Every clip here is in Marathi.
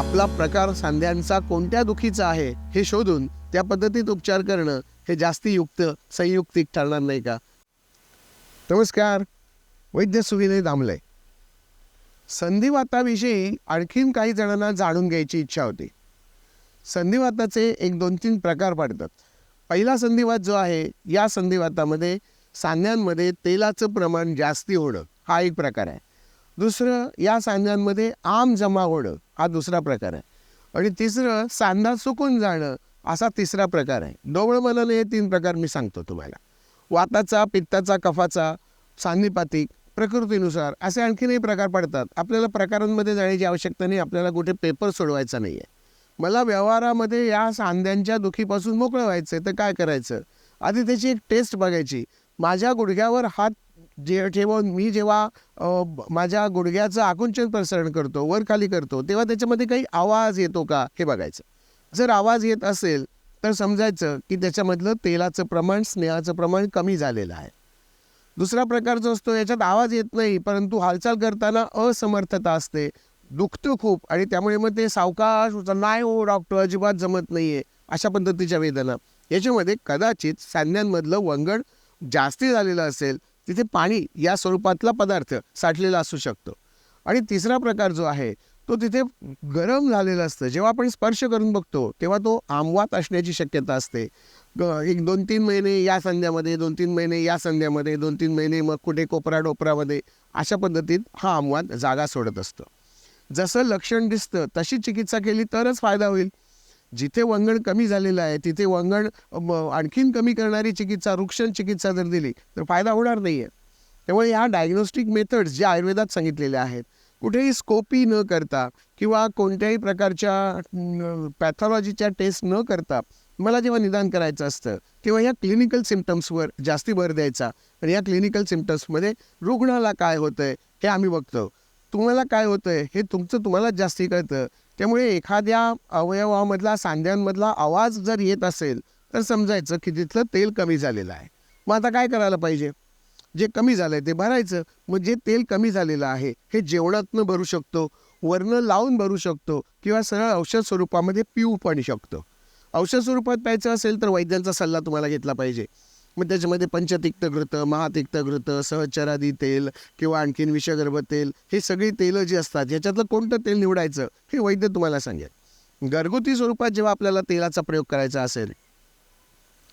आपला प्रकार सांध्यांचा कोणत्या दुखीचा आहे हे शोधून त्या पद्धतीत उपचार करणं हे जास्ती युक्त संयुक्तिक ठरणार नाही का? नमस्कार. वैद्य सुविनय दामले. संधिवाताविषयी आणखीन काही जणांना जाणून घ्यायची इच्छा होती. संधिवाताचे एक दोन तीन प्रकार पडतात. पहिला संधिवात जो आहे या संधिवातामध्ये सांध्यांमध्ये तेलाचं प्रमाण जास्ती होणं हा एक प्रकार आहे. दुसरं या सांध्यांमध्ये आम जमा होणं हा दुसरा प्रकार आहे. आणि तिसरं सांधा सुकून जाणं असा तिसरा प्रकार आहे. डोबळ हे तीन प्रकार मी सांगतो तुम्हाला. वाताचा पित्ताचा कफाचा सांधिपातिक प्रकृतीनुसार असे आणखीनही प्रकार पडतात. आपल्याला प्रकारांमध्ये जाण्याची आवश्यकता नाही आपल्याला कुठे पेपर सोडवायचा नाही आहे मला व्यवहारामध्ये या सांध्यांच्या दुखीपासून मोकळं व्हायचं आहे तर काय करायचं? आधी त्याची एक टेस्ट बघायची. माझ्या गुडघ्यावर हात जे जेव्हा मी जेव्हा माझ्या गुडघ्याचं आकुंचन प्रसारण करतो वर खाली करतो तेव्हा त्याच्यामध्ये काही आवाज येतो का हे बघायचं. जर आवाज येत असेल तर समजायचं की त्याच्यामधलं तेलाचं प्रमाण स्नेहाचं प्रमाण कमी झालेलं आहे. दुसरा प्रकार जो असतो याच्यात आवाज येत नाही परंतु हालचाल करताना असमर्थता असते. दुखतं खूप आणि त्यामुळे मग ते सावकाश नाही हो डॉक्टर अजिबात जमत नाही आहे अशा पद्धतीच्या वेदना. याच्यामध्ये कदाचित सांध्यांमधलं वंगण जास्ती झालेलं असेल तिथे पाणी या स्वरूपातला पदार्थ साठलेला असू शकतो. आणि तिसरा प्रकार जो आहे तो तिथे गरम झालेला असतं. जेव्हा आपण स्पर्श करून बघतो तेव्हा तो आमवात असण्याची शक्यता असते. एक दोन तीन महिने या संध्यामध्ये दोन तीन महिने या संध्यामध्ये दोन तीन महिने मग कुठे कोपरा डोपरामध्ये अशा पद्धतीत हा आमवात जागा सोडत असतो. जसं लक्षण दिसतं तशी चिकित्सा केली तरच फायदा होईल. जिथे वंगण कमी झालेलं आहे तिथे वंगण आणखीन कमी करणारी चिकित्सा रुक्षण चिकित्सा जर दिली तर फायदा होणार नाही आहे त्यामुळे ह्या डायग्नोस्टिक मेथड्स ज्या आयुर्वेदात सांगितलेल्या आहेत कुठेही स्कोपी न करता किंवा कोणत्याही प्रकारच्या पॅथॉलॉजीच्या टेस्ट न करता मला जेव्हा निदान करायचं असतं तेव्हा या क्लिनिकल सिमटम्सवर जास्ती भर द्यायचा. आणि या क्लिनिकल सिमटम्समध्ये रुग्णाला काय होतं आहे हे आम्ही बघतो. तुम्हाला काय होतं आहे हे तुमचं तुम्हाला जास्ती कळतं. त्यामुळे एखाद्या अवयवामधला सांध्यांमधला आवाज जर येत असेल तर समजायचं की तिथलं तेल कमी झालेलं आहे. मग आता काय करायला पाहिजे? जे कमी झालं आहे ते भरायचं. मग जे तेल कमी झालेलं आहे हे जेवणातनं भरू शकतो वरनं लावून भरू शकतो किंवा सरळ औषध स्वरूपामध्ये पिऊ पण शकतो. औषध स्वरूपात प्यायचं असेल तर वैद्यांचा सल्ला तुम्हाला घेतला पाहिजे. मग त्याच्यामध्ये पंचतिक्त घृत महातिक्त घृत सहचरादी तेल किंवा आणखीन विषगर्भ तेल हे सगळी तेलं जी असतात याच्यातलं कोणतं तेल निवडायचं हे वैद्य तुम्हाला सांगेल. घरगुती स्वरूपात जेव्हा आपल्याला तेलाचा प्रयोग करायचा असेल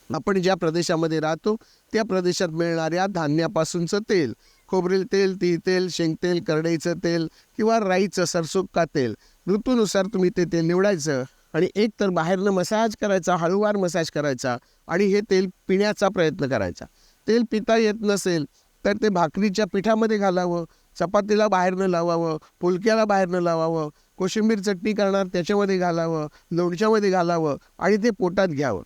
आपण ज्या प्रदेशामध्ये राहतो त्या प्रदेशात मिळणाऱ्या धान्यापासूनचं तेल खोबरेल तेल ती तेल शेंगतेल करडईचं तेल किंवा राईचं सरसुक्का तेल ऋतूनुसार तुम्ही ते तेल निवडायचं आणि एक तर बाहेरनं मसाज करायचा हळूवार मसाज करायचा आणि हे तेल पिण्याचा प्रयत्न करायचा. तेल पिता येत नसेल तर ते भाकरीच्या पिठामध्ये घालावं चपातीला बाहेरनं लावावं फुलक्याला बाहेरनं लावावं कोशिंबीर चटणी करणार त्याच्यामध्ये घालावं लोणच्यामध्ये घालावं आणि ते पोटात घ्यावं.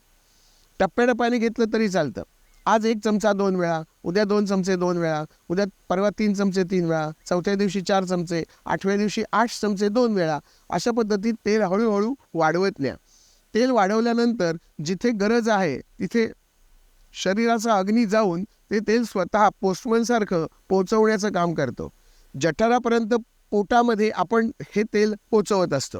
टप्प्याटप्प्याने घेतलं तरी चालतं. आज एक चमचा दोन वेळा उद्या दोन चमचे दोन वेळा उद्या परवा तीन चमचे तीन वेळा चौथ्या दिवशी चार चमचे आठव्या दिवशी आठ चमचे दोन वेळा अशा पद्धतीत तेल हळूहळू वाढवत न्या. तेल वाढवल्यानंतर जिथे गरज आहे तिथे शरीराचा अग्नी जाऊन ते तेल स्वतः पोस्टमनसारखं पोचवण्याचं काम करतो. जठरापर्यंत पोटामध्ये आपण हे तेल पोचवत असतो.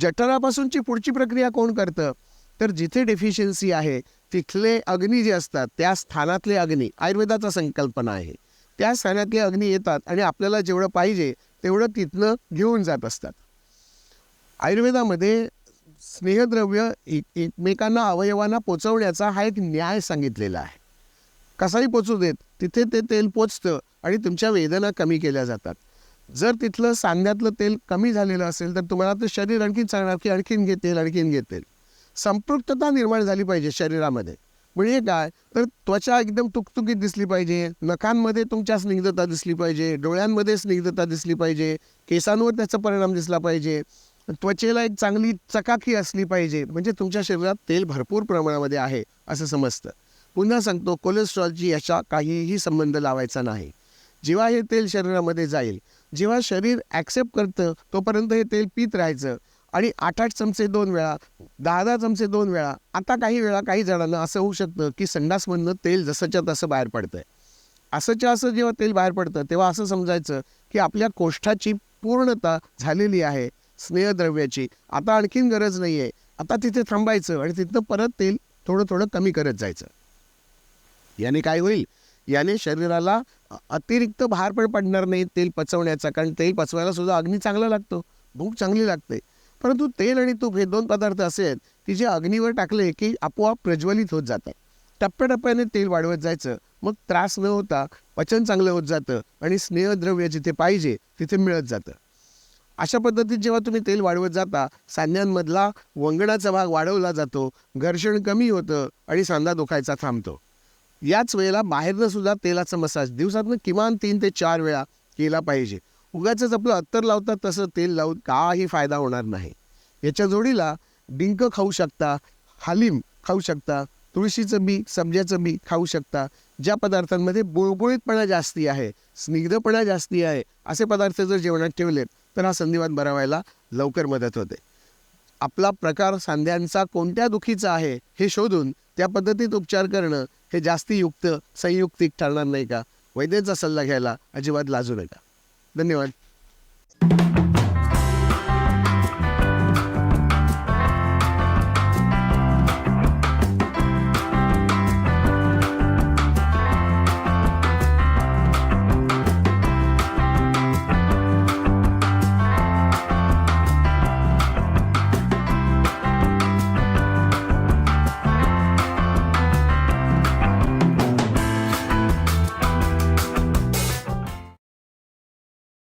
जठरापासूनची पुढची प्रक्रिया कोण करतं? तर जिथे डेफिशियन्सी आहे तिथले अग्नी जे असतात त्या स्थानातले अग्नी आयुर्वेदाचा संकल्पना आहे. त्या स्थानातले अग्नी येतात आणि आपल्याला जेवढं पाहिजे तेवढं तिथनं घेऊन जात असतात. आयुर्वेदामध्ये स्नेहद्रव्य एक एकमेकांना अवयवांना पोचवण्याचा हा एक न्याय सांगितलेला आहे. कसाही पोचू देत तिथे ते तेल पोचतं आणि तुमच्या वेदना कमी केल्या जातात. जर तिथलं सांध्यातलं तेल कमी झालेलं असेल तर तुम्हाला ते शरीर आणखीन सांगणार की आणखीन घेतील आणखीन घेतील. संपृक्तता निर्माण झाली पाहिजे शरीरामध्ये. म्हणजे काय? तर त्वचा एकदम तुकतुकीत दिसली पाहिजे नखांमध्ये तुमच्या स्निग्धता दिसली पाहिजे डोळ्यांमध्ये स्निग्धता दिसली पाहिजे केसांवर त्याचा परिणाम दिसला पाहिजे. त्वचेला एक चांगली चकाकी असली पाहिजे म्हणजे तुमच्या शरीरात तेल भरपूर प्रमाणामध्ये आहे असं समजतं. पुन्हा सांगतो कोलेस्ट्रॉलची याचा काहीही संबंध लावायचा नाही. जेव्हा हे तेल शरीरामध्ये जाईल जेव्हा शरीर ॲक्सेप्ट करतं तोपर्यंत हे तेल पित राहायचं. आणि आठ आठ चमचे दोन वेळा दहा दहा चमचे दोन वेळा आता काही वेळा काही जणांना असं होऊ शकतं की संडासमधनं तेल जसंच्या तसं बाहेर पडतंय. असंच्या असं जेव्हा तेल बाहेर पडतं तेव्हा असं समजायचं की आपल्या कोष्ठाची पूर्णता झालेली आहे स्नेहद्रव्याची. आता आणखीन गरज नाही आहे आता तिथे थांबायचं आणि तिथनं परत तेल थोडं थोडं कमी करत जायचं. याने काय होईल? याने शरीराला अतिरिक्त भार पण पडणार नाही तेल पचवण्याचा कारण तेल पचवायला सुद्धा अग्नी चांगला लागतो. भूक चांगली लागते. परंतु तेल आणि तूप हे दोन पदार्थ असे आहेत की जे अग्नीवर टाकले की आपोआप प्रज्वलित होत जातात. टप्प्याटप्प्याने तेल वाढवत जायचं मग त्रास न होता पचन चांगलं होत जातं आणि स्नेहद्रव्य जिथे पाहिजे तिथे मिळत जातं. अशा पद्धतीत जेव्हा तुम्ही तेल वाढवत जाता सांध्यांमधला वंगणाचा भाग वाढवला जातो घर्षण कमी होतं आणि सांधा दुखायचा थांबतो. याच वेळेला बाहेरनं सुद्धा तेलाचा मसाज दिवसातनं किमान तीन ते चार वेळा केला पाहिजे. उगाच आपलं अत्तर लावतात तसं तेल लावून काही फायदा होणार नाही. याच्या जोडीला डिंक खाऊ शकता हालीम खाऊ शकता तुळशीचं बी सब्ज्याचं बी खाऊ शकता ज्या पदार्थांमध्ये बुळबुळीतपणा जास्ती आहे स्निग्धपणा जास्ती आहे असे पदार्थ जर जेवणात ठेवलेत तर हा संधिवात बरा व्हायला लवकर मदत होते. आपला प्रकार सांध्यांचा कोणत्या दुखीचा आहे हे शोधून त्या पद्धतीत उपचार करणं हे जास्ती युक्त संयुक्तिक ठरणार नाही का? वैद्याचा सल्ला घ्यायला अजिबात लाजू नका. धन्यवाद